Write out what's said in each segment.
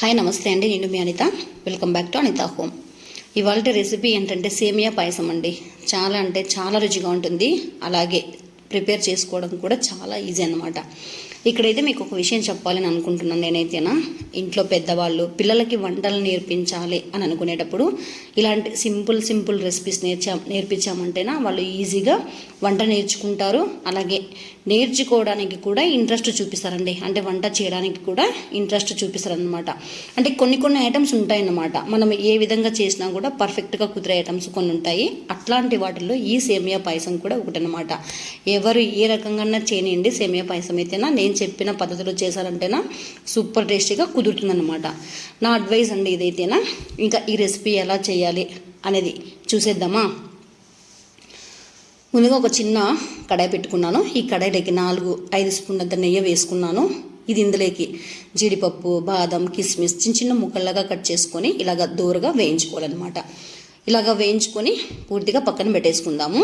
Hi నమస్తే అండి. నేను మీ Anita. Welcome back to Anita home ఇవాళ రెసిపీ ఏంటంటే సేమియా పాయసం అండి. చాలా అంటే చాలా రుచిగా ఉంటుంది. అలాగే ప్రిపేర్ చేసుకోవడం కూడా చాలా ఈజీ అనమాట ఇక్కడైతే మీకు ఒక విషయం చెప్పాలని అనుకుంటున్నాను నేనైతేనా? ఇంట్లో పెద్దవాళ్ళు పిల్లలకి వంటలు నేర్పించాలి అని అనుకునేటప్పుడు ఇలాంటి సింపుల్ సింపుల్ రెసిపీస్ నేర్చా నేర్పించామంటేనా వాళ్ళు ఈజీగా వంట నేర్చుకుంటారు. అలాగే నేర్చుకోవడానికి కూడా ఇంట్రెస్ట్ చూపిస్తారండి. అంటే వంట చేయడానికి కూడా ఇంట్రెస్ట్ చూపిస్తారనమాట అంటే కొన్ని కొన్ని ఐటమ్స్ ఉంటాయన్నమాట. మనం ఏ విధంగా చేసినా కూడా పర్ఫెక్ట్గా కుదిరే ఐటమ్స్ కొన్ని ఉంటాయి అట్లాంటి వాటిల్లో ఈ సేమియా పాయసం కూడా ఒకటనమాట ఎవరు ఏ రకంగా చేయనియండి సేమియా పాయసం అయితేనా? నేను చెప్పిన పద్ధతిలో చేశారంటేనా? సూపర్ టేస్టీగా కుదురుతుందన్నమాట. నా అడ్వైస్ అండి ఇదైతేనా? ఇంకా ఈ రెసిపీ ఎలా చేయాలి అనేది చూసేద్దామా? ముందుగా ఒక చిన్న కడాయి పెట్టుకున్నాను. ఈ కడాయిలోకి నాలుగు ఐదు స్పూన్లంత నెయ్యి వేసుకున్నాను. ఇది ఇందులోకి జీడిపప్పు బాదం కిస్మిస్ చిన్న చిన్న ముక్కల్లాగా కట్ చేసుకొని ఇలాగ దూరగా వేయించుకోవాలన్నమాట. ఇలాగ వేయించుకొని పూర్తిగా పక్కన పెట్టేసుకుందాము.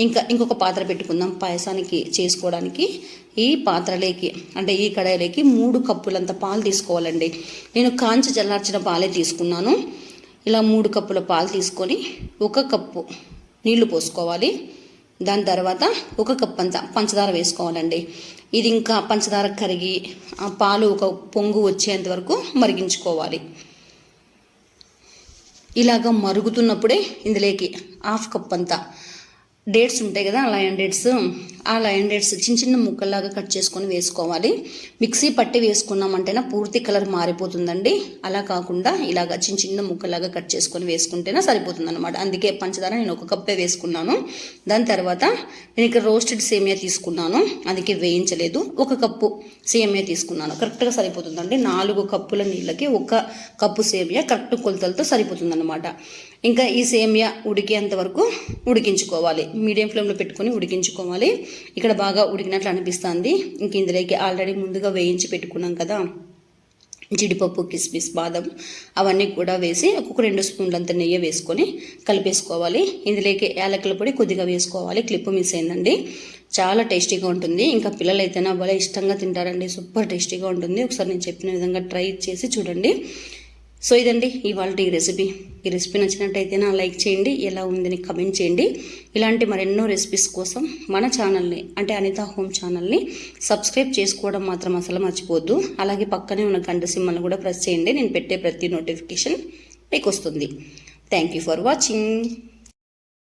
ఇంకా ఇంకొక పాత్ర పెట్టుకుందాం పాయసానికి చేసుకోవడానికి. ఈ పాత్రలోకి అంటే ఈ కడాయిలోకి మూడు కప్పులంత పాలు తీసుకోవాలండి. నేను కాంచి చల్లార్చిన పాలే తీసుకున్నాను. ఇలా మూడు కప్పుల పాలు తీసుకొని ఒక కప్పు నీళ్ళు పోసుకోవాలి. దాని తర్వాత ఒక కప్ అంతా పంచదార వేసుకోవాలండి. ఇది ఇంకా పంచదార కరిగి ఆ పాలు ఒక పొంగు వచ్చేంత వరకు మరిగించుకోవాలి. ఇలాగ మరుగుతున్నప్పుడే ఇందులోకి హాఫ్ కప్ అంతా డేట్స్ ఉంటాయి కదా లయన్ డేట్స్. ఆ లయన్ డేట్స్ చిన్న చిన్న ముక్కల్లాగా కట్ చేసుకొని వేసుకోవాలి. మిక్సీ పట్టి వేసుకున్నామంటేనా పూర్తి కలర్ మారిపోతుందండి. అలా కాకుండా ఇలాగ చిన్న చిన్న ముక్కల్లాగా కట్ చేసుకొని వేసుకుంటేనే సరిపోతుంది అనమాట అందుకే పంచదార నేను ఒక కప్పే వేసుకున్నాను. దాని తర్వాత నేను ఇక్కడ రోస్టెడ్ సేమియా తీసుకున్నాను. అందుకే వేయించలేదు. ఒక కప్పు సేమియా తీసుకున్నాను. కరెక్ట్గా సరిపోతుందండి. నాలుగు కప్పుల నీళ్ళకి ఒక కప్పు సేమియా కరెక్ట్ కొలతలతో సరిపోతుందన్నమాట. ఇంకా ఈ సేమియా ఉడికేంత వరకు ఉడికించుకోవాలి. మీడియం ఫ్లేమ్లో పెట్టుకొని ఉడికించుకోవాలి. ఇక్కడ బాగా ఉడికినట్లు అనిపిస్తుంది. ఇంక ఇందులోకి ఆల్రెడీ ముందుగా వేయించి పెట్టుకున్నాం కదా జీడిపప్పు కిస్మిస్ బాదం అవన్నీ కూడా వేసి ఒక్కొక్క రెండు స్పూన్లంత నెయ్యి వేసుకొని కలిపేసుకోవాలి. ఇందులోకి యాలకుల పొడి కొద్దిగా వేసుకోవాలి. క్లిప్ మిస్ అయిందండి. చాలా టేస్టీగా ఉంటుంది. ఇంకా పిల్లలు అయితేనా భలే ఇష్టంగా తింటారండి. సూపర్ టేస్టీగా ఉంటుంది. ఒకసారి నేను చెప్పిన విధంగా ట్రై చేసి చూడండి. సో ఇదండి ఇవాళ ఈ రెసిపీ ఈ రెసిపీ నచ్చినట్టయితే నా లైక్ చేయండి ఎలా ఉందని కమెంట్ చేయండి. ఇలాంటి మరెన్నో రెసిపీస్ కోసం మన ఛానల్ని అంటే అనిత హోమ్ ఛానల్ని సబ్స్క్రైబ్ చేసుకోవడం మాత్రం అసలు మర్చిపోద్దు అలాగే పక్కనే ఉన్న గంట సింహల్ని కూడా ప్రెస్ చేయండి నేను పెట్టే ప్రతి నోటిఫికేషన్ మీకు వస్తుంది. Thank you for watching